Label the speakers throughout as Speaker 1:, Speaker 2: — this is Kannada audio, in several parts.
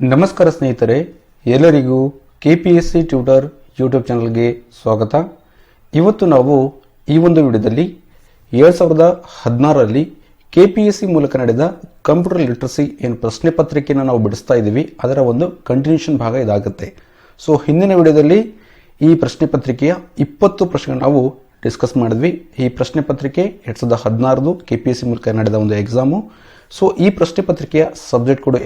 Speaker 1: ನಮಸ್ಕಾರ ಸ್ನೇಹಿತರೆ, ಎಲ್ಲರಿಗೂ K P S C tutor YouTube ಚಾನಲ್ಗೆ ಸ್ವಾಗತ. ಇವತ್ತು ನಾವು ಈ ಒಂದು ವಿಡಿಯೋದಲ್ಲಿ ಎರಡು ಸಾವಿರದ ಹದಿನಾರರಲ್ಲಿ ಕೆ ಪಿ ಎಸ್ ಸಿ ಮೂಲಕ ನಡೆದ ಕಂಪ್ಯೂಟರ್ ಲಿಟ್ರಸಿ ಏನು ಪ್ರಶ್ನೆ ಪತ್ರಿಕೆಯನ್ನು ನಾವು ಬಿಡಿಸ್ತಾ ಇದ್ದೀವಿ, ಅದರ ಒಂದು ಕಂಟಿನ್ಯೂಷನ್ ಭಾಗ ಇದಾಗುತ್ತೆ. ಸೊ ಹಿಂದಿನ ವಿಡಿಯೋದಲ್ಲಿ ಈ ಪ್ರಶ್ನೆ ಪತ್ರಿಕೆಯ ಇಪ್ಪತ್ತು ಪ್ರಶ್ನೆಗಳು ನಾವು ಡಿಸ್ಕಸ್ ಮಾಡಿದ್ವಿ. ಈ ಪ್ರಶ್ನೆ ಪತ್ರಿಕೆ ಎರಡು ಸಾವಿರದ ಹದಿನಾರದು ಕೆ ಪಿ ಎಸ್ ಸಿ ಮೂಲಕ ನಡೆದ ಒಂದು ಎಕ್ಸಾಮು ಸೊ ಈ ಪ್ರಶ್ನೆ ಪತ್ರಿಕೆಯ ಸಬ್ಜೆಕ್ಟ್ ಕೂಡ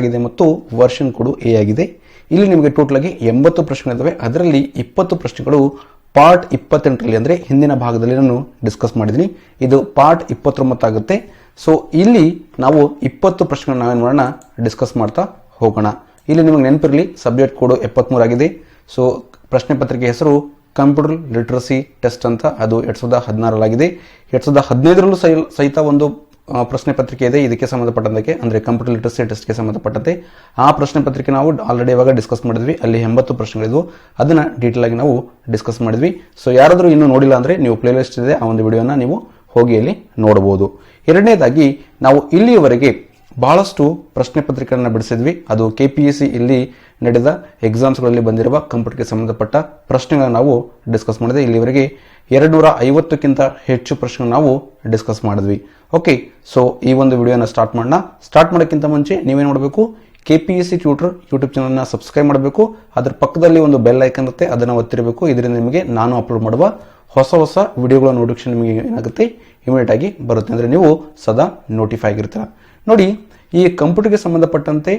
Speaker 1: ಆಗಿದೆ ಮತ್ತು ವರ್ಷನ್ ಕೂಡ ಎ ಆಗಿದೆ. ಇಲ್ಲಿ ನಿಮಗೆ ಟೋಟಲ್ ಆಗಿ ಎಂಬತ್ತು ಪ್ರಶ್ನೆಗಳಿದ್ದಾವೆ ಅದರಲ್ಲಿ ಇಪ್ಪತ್ತು ಪ್ರಶ್ನೆಗಳು ಪಾರ್ಟ್ ಇಪ್ಪತ್ತೆಂಟರಲ್ಲಿ ಅಂದರೆ ಹಿಂದಿನ ಭಾಗದಲ್ಲಿ ನಾನು ಡಿಸ್ಕಸ್ ಮಾಡಿದ್ದೀನಿ. ಇದು ಪಾರ್ಟ್ ಇಪ್ಪತ್ತೊಂಬತ್ತು ಆಗುತ್ತೆ. ಸೊ ಇಲ್ಲಿ ನಾವು ಇಪ್ಪತ್ತು ಪ್ರಶ್ನೆಗಳನ್ನ ನಾವೇನು ಮಾಡೋಣ? ಡಿಸ್ಕಸ್ ಮಾಡ್ತಾ ಹೋಗೋಣ. ಇಲ್ಲಿ ನಿಮಗೆ ನೆನಪಿರಲಿ ಸಬ್ಜೆಕ್ಟ್ ಕೋಡ್ ಎಪ್ಪತ್ತ್ಮೂರಾಗಿದೆ ಸೊ ಪ್ರಶ್ನೆ ಪತ್ರಿಕೆ ಹೆಸರು ಕಂಪ್ಯೂಟರ್ ಲಿಟ್ರಸಿ ಟೆಸ್ಟ್ ಅಂತ ಅದು ಎರಡು ಸಾವಿರದ ಹದಿನಾರಲ್ಲಾಗಿದೆ. ಎರಡು ಸಾವಿರದ ಹದಿನೈದರಲ್ಲೂ ಸಹಿತ ಒಂದು ಪ್ರಶ್ನೆ ಪತ್ರಿಕೆ ಇದೆ, ಇದಕ್ಕೆ ಸಂಬಂಧಪಟ್ಟಂತೆ ಅಂದರೆ ಕಂಪ್ಯೂಟರ್ ಲಿಟ್ರಸಿ ಟೆಸ್ಟ್ಗೆ ಸಂಬಂಧಪಟ್ಟಂತೆ ಆ ಪ್ರಶ್ನೆ ಪತ್ರಿಕೆ ನಾವು ಆಲ್ರೆಡಿ ಇವಾಗ ಡಿಸ್ಕಸ್ ಮಾಡಿದ್ವಿ. ಅಲ್ಲಿ ಎಂಬತ್ತು ಪ್ರಶ್ನೆಗಳಿದ್ವು. ಅದನ್ನು ಡೀಟೇಲ್ ಆಗಿ ನಾವು ಡಿಸ್ಕಸ್ ಮಾಡಿದ್ವಿ. ಸೊ ಯಾರಾದರೂ ಇನ್ನೂ ನೋಡಿಲ್ಲ ಅಂದರೆ ನೀವು ಪ್ಲೇಲಿಸ್ಟ್ ಇದೆ, ಆ ಒಂದು ವಿಡಿಯೋನ ನೀವು ಹೋಗಿ ಅಲ್ಲಿ ನೋಡಬಹುದು. ಎರಡನೇದಾಗಿ, ನಾವು ಇಲ್ಲಿಯವರೆಗೆ ಬಹಳಷ್ಟು ಪ್ರಶ್ನೆ ಪತ್ರಿಕೆಗಳನ್ನು ಬಿಡಿಸಿದ್ವಿ. ಅದು ಕೆ ಪಿ ಎಸ್ ಸಿ ಇಲ್ಲಿ ನಡೆದ ಎಕ್ಸಾಮ್ಸ್ಗಳಲ್ಲಿ ಬಂದಿರುವ ಕಂಪ್ಯೂಟರ್ಗೆ ಸಂಬಂಧಪಟ್ಟ ಪ್ರಶ್ನೆಗಳನ್ನು ನಾವು ಡಿಸ್ಕಸ್ ಮಾಡಿದೆ. ಇಲ್ಲಿವರೆಗೆ ಎರಡು ನೂರ ಐವತ್ತಕ್ಕಿಂತ ಹೆಚ್ಚು ಪ್ರಶ್ನೆ ನಾವು ಡಿಸ್ಕಸ್ ಮಾಡಿದ್ವಿ. ಓಕೆ ಸೊ ಈ ಒಂದು ವಿಡಿಯೋನ ಸ್ಟಾರ್ಟ್ ಮಾಡೋಣ. ಸ್ಟಾರ್ಟ್ ಮಾಡೋಕ್ಕಿಂತ ಮುಂಚೆ ನೀವೇನು ಮಾಡಬೇಕು? K P S C tutor YouTube ಚಾನಲ್ನ ಸಬ್ಸ್ಕ್ರೈಬ್ ಮಾಡಬೇಕು. ಅದರ ಪಕ್ಕದಲ್ಲಿ ಒಂದು ಬೆಲ್ ಐಕನ್ ಇರುತ್ತೆ, ಅದನ್ನು ಒತ್ತಿರಬೇಕು. ಇದರಿಂದ ನಿಮಗೆ ನಾನು ಅಪ್ಲೋಡ್ ಮಾಡುವ ಹೊಸ ಹೊಸ ವಿಡಿಯೋಗಳ ನೋಟಿಫಿಕೇಶನ್ ನಿಮಗೆ ಏನಾಗುತ್ತೆ? ಇಮಿಡಿಯೇಟ್ ಆಗಿ ಬರುತ್ತೆ. ಅಂದರೆ ನೀವು ಸದಾ ನೋಟಿಫೈ ಆಗಿರ್ತೀರ. ನೋಡಿ, ಈ ಕಂಪ್ಯೂಟರ್ಗೆ ಸಂಬಂಧಪಟ್ಟಂತೆ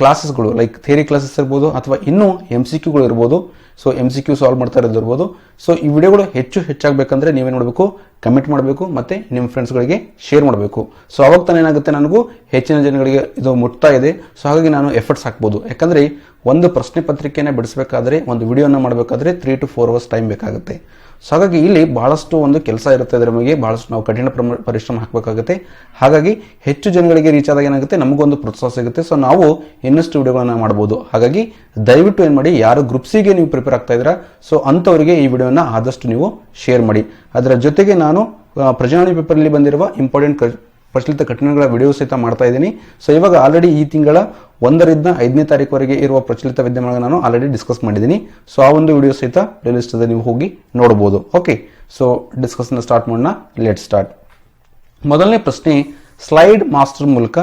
Speaker 1: ಕ್ಲಾಸಸ್ಗಳು ಲೈಕ್ ಥಿಯರಿ ಕ್ಲಾಸಸ್ ಇರ್ಬೋದು ಅಥವಾ ಇನ್ನೂ ಎಂ ಸಿ ಕ್ಯೂಗಳು ಇರ್ಬೋದು. So M C Q solve ಮಾಡ್ತಾ ಇರೋದಿರ್ಬೋದು ಸೊ ಈ ವಿಡಿಯೋಗಳು ಹೆಚ್ಚು ಹೆಚ್ಚಾಗಬೇಕಂದ್ರೆ ನೀವೇನು ಮಾಡಬೇಕು ಕಮೆಂಟ್ ಮಾಡಬೇಕು ಮತ್ತೆ ನಿಮ್ಮ ಫ್ರೆಂಡ್ಸ್ಗಳಿಗೆ ಶೇರ್ ಮಾಡಬೇಕು. ಸೊ ಅವಾಗ ತಾನೇ ಏನಾಗುತ್ತೆ ನನಗೂ? ಹೆಚ್ಚಿನ ಜನಗಳಿಗೆ ಇದು ಮುಟ್ತಾ ಇದೆ. ಸೊ ಹಾಗಾಗಿ ನಾನು ಎಫರ್ಟ್ಸ್ ಹಾಕ್ಬೋದು. ಯಾಕಂದ್ರೆ ಒಂದು ಪ್ರಶ್ನೆ ಪತ್ರಿಕೆನ ಬಿಡಿಸಬೇಕಾದ್ರೆ, ಒಂದು ವಿಡಿಯೋನ ಮಾಡಬೇಕಾದ್ರೆ three to four hours time ಬೇಕಾಗುತ್ತೆ. ಸೊ ಹಾಗಾಗಿ ಇಲ್ಲಿ ಬಹಳಷ್ಟು ಒಂದು ಕೆಲಸ ಇರುತ್ತೆ ಅದರ ಬಗ್ಗೆ, ಬಹಳಷ್ಟು ನಾವು ಕಠಿಣ ಪರಿಶ್ರಮ ಹಾಕಬೇಕಾಗುತ್ತೆ. ಹಾಗಾಗಿ ಹೆಚ್ಚು ಜನಗಳಿಗೆ ರೀಚ್ ಆದಾಗ ಏನಾಗುತ್ತೆ? ನಮಗೊಂದು ಪ್ರೋತ್ಸಾಹ ಸಿಗುತ್ತೆ. ಸೊ ನಾವು ಇನ್ನಷ್ಟು ವಿಡಿಯೋಗಳನ್ನು ಮಾಡಬಹುದು ಹಾಗಾಗಿ ದಯವಿಟ್ಟು ಏನು ಮಾಡಿ, ಯಾರು ಗ್ರೂಪ್ಸಿಗೆ ನೀವು ಪ್ರಿಪೇರ್ ಆಗ್ತಾ ಇದ್ದೀರಾ ಸೊ ಅಂಥವರಿಗೆ ಈ ವಿಡಿಯೋನ ಆದಷ್ಟು ನೀವು ಶೇರ್ ಮಾಡಿ. ಅದರ ಜೊತೆಗೆ ನಾನು ಪ್ರಜಾವಾಣಿ ಪೇಪರಲ್ಲಿ ಬಂದಿರುವ ಇಂಪಾರ್ಟೆಂಟ್ ಪ್ರಚಲಿತ ಘಟನೆಗಳ ವಿಡಿಯೋ ಸಹಿತ ಮಾಡ್ತಾ ಇದ್ದೀನಿ. ಸೊ ಇವಾಗ ಆಲ್ರೆಡಿ ಈ ತಿಂಗಳ ಒಂದರಿಂದ ಐದನೇ ತಾರೀಕುವರೆಗೆ ಇರುವ ಪ್ರಚಲಿತ ವಿದ್ಯಮಾನಗಳನ್ನು ನಾನು ಆಲ್ರೆಡಿ ಡಿಸ್ಕಸ್ ಮಾಡಿದ್ದೀನಿ. ಸೊ ಆ ಒಂದು ವಿಡಿಯೋ ಸಹಿತ ಪ್ಲೇಲಿಸ್ಟ್ ಅಲ್ಲಿ ನೀವು ಹೋಗಿ ನೋಡಬಹುದು ಓಕೆ ಸೊ ಡಿಸ್ಕಸ್ನ ಸ್ಟಾರ್ಟ್ ಮಾಡೋಣ. ಲೆಟ್ ಸ್ಟಾರ್ಟ್ ಮೊದಲನೇ ಪ್ರಶ್ನೆ ಸ್ಲೈಡ್ ಮಾಸ್ಟರ್ ಮೂಲಕ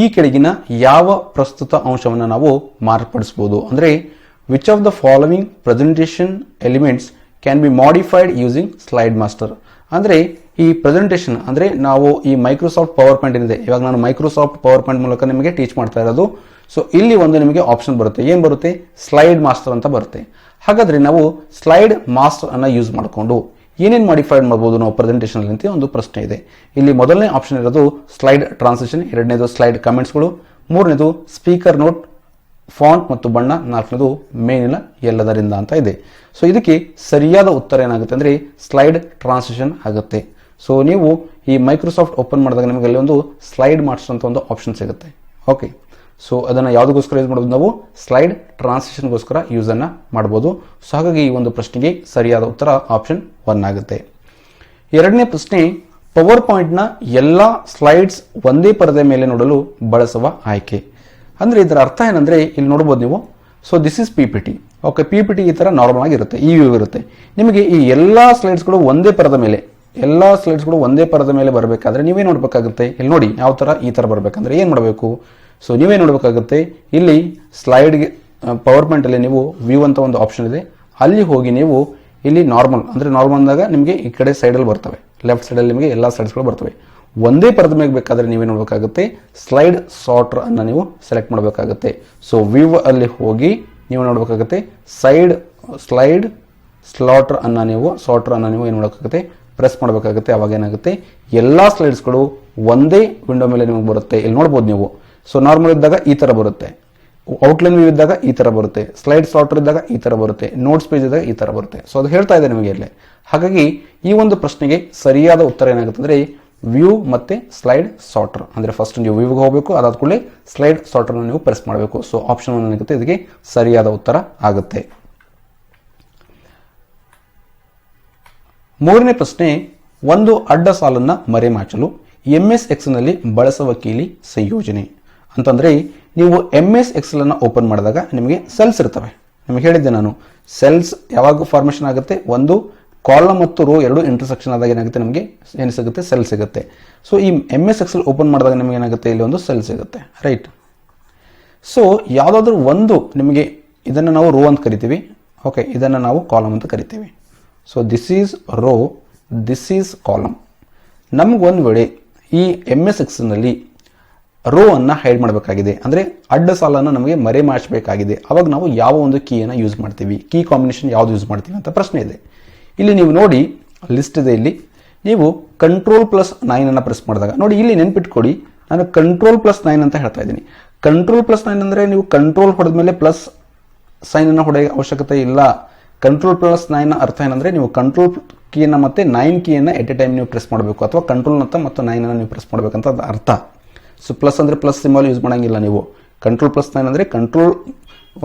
Speaker 1: ಈ ಕೆಳಗಿನ ಯಾವ ಪ್ರಸ್ತುತ ಅಂಶವನ್ನು ನಾವು ಮಾರ್ಪಡಿಸಬಹುದು ಅಂದ್ರೆ which of the following presentation elements can be modified using slide master ಅಂದ್ರೆ ಈ ಪ್ರೆಸೆಂಟೇಷನ್ ಅಂದ್ರೆ ನಾವು ಈ ಮೈಕ್ರೋಸಾಫ್ಟ್ ಪವರ್ ಪಾಯಿಂಟ್ ಏನಿದೆ, ಇವಾಗ ನಾನು ಮೈಕ್ರೋಸಾಫ್ಟ್ ಪವರ್ ಪಾಯಿಂಟ್ ಮೂಲಕ ನಿಮಗೆ ಟೀಚ್ ಮಾಡ್ತಾ ಇರೋದು. ಸೊ ಇಲ್ಲಿ ಒಂದು ನಿಮಗೆ ಆಪ್ಷನ್ ಬರುತ್ತೆ. ಏನು ಬರುತ್ತೆ? ಸ್ಲೈಡ್ ಮಾಸ್ಟರ್ ಅಂತ ಬರುತ್ತೆ. ಹಾಗಾದ್ರೆ ನಾವು ಸ್ಲೈಡ್ ಮಾಸ್ಟರ್ ಅನ್ನು ಯೂಸ್ ಮಾಡಿಕೊಂಡು ಏನೇನು ಮಾಡಿಫೈಡ್ ಮಾಡ್ಬೋದು ನಾವು ಪ್ರೆಸೆಂಟೇಷನಲ್ಲಿ ಅಂತ ಒಂದು ಪ್ರಶ್ನೆ ಇದೆ. ಇಲ್ಲಿ ಮೊದಲನೇ ಆಪ್ಷನ್ ಇರೋದು ಸ್ಲೈಡ್ ಟ್ರಾನ್ಸಿಷನ್ ಎರಡನೇದು ಸ್ಲೈಡ್ ಕಮೆಂಟ್ಸ್ಗಳು ಮೂರನೇದು ಸ್ಪೀಕರ್ ನೋಟ್ ಫಾಂಟ್ ಮತ್ತು ಬಣ್ಣ ನಾಲ್ಕನೇದು ಮೇನಿನ ಎಲ್ಲದರಿಂದ ಅಂತ ಇದೆ. ಸೊ ಇದಕ್ಕೆ ಸರಿಯಾದ ಉತ್ತರ ಏನಾಗುತ್ತೆ ಅಂದರೆ ಸ್ಲೈಡ್ ಟ್ರಾನ್ಸಿಷನ್ ಆಗುತ್ತೆ. ಸೊ ನೀವು ಈ ಮೈಕ್ರೋಸಾಫ್ಟ್ ಓಪನ್ ಮಾಡಿದಾಗ ನಿಮಗೆ ಅಲ್ಲಿ ಒಂದು ಸ್ಲೈಡ್ ಮಾಡಿಸುವಂಥ ಒಂದು ಆಪ್ಷನ್ ಸಿಗುತ್ತೆ. ಓಕೆ ಸೊ ಅದನ್ನು ಯಾವುದಕ್ಕೋಸ್ಕರ ಯೂಸ್ ಮಾಡೋದು ನಾವು? ಸ್ಲೈಡ್ ಟ್ರಾನ್ಸಿಷನ್ಗೋಸ್ಕರ ಯೂಸನ್ನು ಮಾಡ್ಬೋದು. ಸೊ ಹಾಗಾಗಿ ಈ ಒಂದು ಪ್ರಶ್ನೆಗೆ ಸರಿಯಾದ ಉತ್ತರ ಆಪ್ಷನ್ ಒನ್ ಆಗುತ್ತೆ. ಎರಡನೇ ಪ್ರಶ್ನೆ, ಪವರ್ ಪಾಯಿಂಟ್ನ ಎಲ್ಲ ಸ್ಲೈಡ್ಸ್ ಒಂದೇ ಪರದೆ ಮೇಲೆ ನೋಡಲು ಬಳಸುವ ಆಯ್ಕೆ. ಅಂದ್ರೆ ಇದರ ಅರ್ಥ ಏನಂದ್ರೆ ಇಲ್ಲಿ ನೋಡಬಹುದು ನೀವು. So this is P P T okay P P T ಈ ತರ ನಾರ್ಮಲ್ ಆಗಿರುತ್ತೆ ಈ ವ್ಯೂ ಇರುತ್ತೆ. ನಿಮಗೆ ಈ ಎಲ್ಲಾ ಸ್ಲೈಡ್ಸ್ಗಳು ಒಂದೇ ಪರದ ಮೇಲೆ, ಎಲ್ಲಾ ಸ್ಲೈಡ್ಸ್ಗಳು ಒಂದೇ ಪರದ ಮೇಲೆ ಬರಬೇಕಾದ್ರೆ ನೀವೇ ನೋಡಬೇಕಾಗುತ್ತೆ. ಇಲ್ಲಿ ನೋಡಿ, ಯಾವ ತರ ಈ ತರ ಬರಬೇಕಂದ್ರೆ ಏನು ಮಾಡಬೇಕು? ಸೊ ನೀವೇ ನೋಡಬೇಕಾಗುತ್ತೆ. ಇಲ್ಲಿ ಸ್ಲೈಡ್ಗೆ ಪವರ್ ಪಾಯಿಂಟ್ ಅಲ್ಲಿ ನೀವು ವ್ಯೂ ಅಂತ ಒಂದು ಆಪ್ಷನ್ ಇದೆ. ಅಲ್ಲಿ ಹೋಗಿ ನೀವು ಇಲ್ಲಿ ನಾರ್ಮಲ್ ಅಂದ್ರೆ ನಾರ್ಮಲ್ ಅಂದಾಗ ನಿಮಗೆ ಈ ಕಡೆ ಸೈಡಲ್ಲಿ ಬರ್ತವೆ. ಲೆಫ್ಟ್ ಸೈಡಲ್ಲಿ ನಿಮಗೆ ಎಲ್ಲ ಸ್ಲೈಡ್ಸ್ಗಳು ಬರ್ತವೆ. ಒಂದೇ ಪರದ ಮೇಲೆ ಬೇಕಾದ್ರೆ ನೀವೇನು ನೋಡಬೇಕಾಗುತ್ತೆ ಸ್ಲೈಡ್ ಸಾರ್ಟರ್ ಅನ್ನ ನೀವು ಸೆಲೆಕ್ಟ್ ಮಾಡಬೇಕಾಗುತ್ತೆ. ಸೊ ವ್ಯೂ ಅಲ್ಲಿ ಹೋಗಿ ನೀವು ನೋಡಬೇಕಾಗುತ್ತೆ ಸೈಡ್ ಸ್ಲೈಡ್ ಸ್ಲಾಟರ್ ಅನ್ನ ನೀವು ಸಾರ್ಟರ್ ಅನ್ನ ನೀವು ಏನು ಮಾಡಬೇಕಾಗುತ್ತೆ? ಪ್ರೆಸ್ ಮಾಡಬೇಕಾಗುತ್ತೆ. ಅವಾಗ ಏನಾಗುತ್ತೆ? ಎಲ್ಲಾ ಸ್ಲೈಡ್ಸ್ಗಳು ಒಂದೇ ವಿಂಡೋ ಮೇಲೆ ನಿಮಗೆ ಬರುತ್ತೆ. ಇಲ್ಲಿ ನೋಡ್ಬೋದು ನೀವು. ಸೊ ನಾರ್ಮಲ್ ಇದ್ದಾಗ ಈ ತರ ಬರುತ್ತೆ. ಔಟ್ಲೈನ್ ವ್ಯೂ ಇದ್ದಾಗ ಈ ತರ ಬರುತ್ತೆ. ಸ್ಲೈಡ್ ಸಾರ್ಟರ್ ಇದ್ದಾಗ ಈ ತರ ಬರುತ್ತೆ. ನೋಟ್ಸ್ ಪೇಜ್ ಇದ್ದಾಗ ಈ ತರ ಬರುತ್ತೆ. ಸೊ ಅದು ಹೇಳ್ತಾ ಇದೆ ನಿಮಗೆ ಇಲ್ಲಿ. ಹಾಗಾಗಿ ಈ ಒಂದು ಪ್ರಶ್ನೆಗೆ ಸರಿಯಾದ ಉತ್ತರ ಏನಾಗುತ್ತೆ ಅಂದ್ರೆ ವ್ಯೂ ಮತ್ತೆ ಸ್ಲೈಡ್ ಸಾರ್ಟರ್. ಅಂದ್ರೆ ಫಸ್ಟ್ ನೀವು ವ್ಯೂಗೆ ಹೋಗಬೇಕು, ಅದಾದ ಕೂಡಲೇ ಸ್ಲೈಡ್ ಸಾರ್ಟರ್ ನೀವು ಪ್ರೆಸ್ ಮಾಡಬೇಕು. ಸೊ ಆಪ್ಷನ್ ಏನಾಗುತ್ತೆ ಇದಕ್ಕೆ ಸರಿಯಾದ ಉತ್ತರ ಆಗುತ್ತೆ. ಮೂರನೇ ಪ್ರಶ್ನೆ, ಒಂದು ಅಡ್ಡ ಸಾಲನ್ನ ಮರೆಮಾಚಲು ಎಂ ಎಸ್ ಎಕ್ಸ್ನಲ್ಲಿ ಬಳಸುವ ಕೀಲಿ ಸಂಯೋಜನೆ. ಅಂತಂದ್ರೆ, ನೀವು ಎಂ ಎಸ್ ಅನ್ನು ಓಪನ್ ಮಾಡಿದಾಗ ನಿಮಗೆ ಸೆಲ್ಸ್ ಇರ್ತವೆ. ನಿಮಗೆ ಹೇಳಿದ್ದೆ ನಾನು ಸೆಲ್ಸ್ ಯಾವಾಗ ಫಾರ್ಮೇಷನ್ ಆಗುತ್ತೆ? ಒಂದು ಕಾಲಮ್ ಮತ್ತು ರೋ ಎರಡು ಇಂಟರ್ಸೆಕ್ಷನ್ ಆದಾಗ ಏನಾಗುತ್ತೆ ನಮಗೆ? ಏನು ಸಿಗುತ್ತೆ? ಸೆಲ್ ಸಿಗುತ್ತೆ. ಸೊ ಈ ಎಂ ಎಸ್ ಎಕ್ಸೆಲ್ ಓಪನ್ ಮಾಡಿದಾಗ ನಿಮಗೆ ಏನಾಗುತ್ತೆ? ಇಲ್ಲಿ ಒಂದು ಸೆಲ್ ಸಿಗುತ್ತೆ. ರೈಟ್ ಸೊ ಯಾವುದಾದ್ರೂ ಒಂದು ನಿಮಗೆ ಇದನ್ನು ನಾವು ರೋ ಅಂತ ಕರಿತೀವಿ. ಓಕೆ ಇದನ್ನು ನಾವು ಕಾಲಮ್ ಅಂತ ಕರಿತೀವಿ. So this is row this is column ನಮಗೊಂದು ವೇಳೆ ಈ ಎಂ ಎಸ್ ಎಕ್ಸ್ನಲ್ಲಿ ರೋ ಅನ್ನು ಹೈಡ್ ಮಾಡಬೇಕಾಗಿದೆ. ಅಂದರೆ ಅಡ್ಡ ಸಾಲನ್ನು ನಮಗೆ ಮರೆ ಮಾಡಿಸಬೇಕಾಗಿದೆ. ಅವಾಗ ನಾವು ಯಾವ ಒಂದು ಕೀಯನ್ನು ಯೂಸ್ ಮಾಡ್ತೀವಿ? ಕೀ ಕಾಂಬಿನೇಷನ್ ಯಾವುದು ಯೂಸ್ ಮಾಡ್ತೀವಿ ಅಂತ ಪ್ರಶ್ನೆ ಇದೆ. ಇಲ್ಲಿ ನೀವು ನೋಡಿ ಲಿಸ್ಟ್ ಇದೆ ಇಲ್ಲಿ. ನೀವು ಕಂಟ್ರೋಲ್ ಪ್ಲಸ್ ನೈನ್ ಅನ್ನು ಪ್ರೆಸ್ ಮಾಡಿದಾಗ, ನೋಡಿ ಇಲ್ಲಿ ನೆನ್ಪಿಟ್ಕೊಡಿ, ನಾನು ಕಂಟ್ರೋಲ್ ಪ್ಲಸ್ ನೈನ್ ಅಂತ ಹೇಳ್ತಾ ಇದ್ದೀನಿ. ಕಂಟ್ರೋಲ್ ಪ್ಲಸ್ ನೈನ್ ಅಂದರೆ ನೀವು ಕಂಟ್ರೋಲ್ ಹೊಡೆದ್ಮೇಲೆ ಪ್ಲಸ್ ಸೈನ್ ಅನ್ನು ಹೊಡೆಯ ಅವಶ್ಯಕತೆ ಇಲ್ಲ. ಕಂಟ್ರೋಲ್ ಪ್ಲಸ್ ನೈನ್ ಅರ್ಥ ಏನಂದ್ರೆ ನೀವು ಕಂಟ್ರೋಲ್ ಕೀಯನ್ನು ಮತ್ತೆ ನೈನ್ ಕೀಯನ್ನು ಎಟ್ ಎ ಟೈಮ್ ನೀವು ಪ್ರೆಸ್ ಮಾಡಬೇಕು. ಅಥವಾ ಕಂಟ್ರೋಲ್ ಅಂತ ಮತ್ತು ನೈನ್ ಅನ್ನು ನೀವು ಪ್ರೆಸ್ ಮಾಡಬೇಕಂತ ಅರ್ಥ. ಸೊ ಪ್ಲಸ್ ಅಂದರೆ ಪ್ಲಸ್ ಸಿಂಬಲ್ ಯೂಸ್ ಮಾಡೋಂಗಿಲ್ಲ ನೀವು. ಕಂಟ್ರೋಲ್ ಪ್ಲಸ್ ನೈನ್ ಅಂದರೆ ಕಂಟ್ರೋಲ್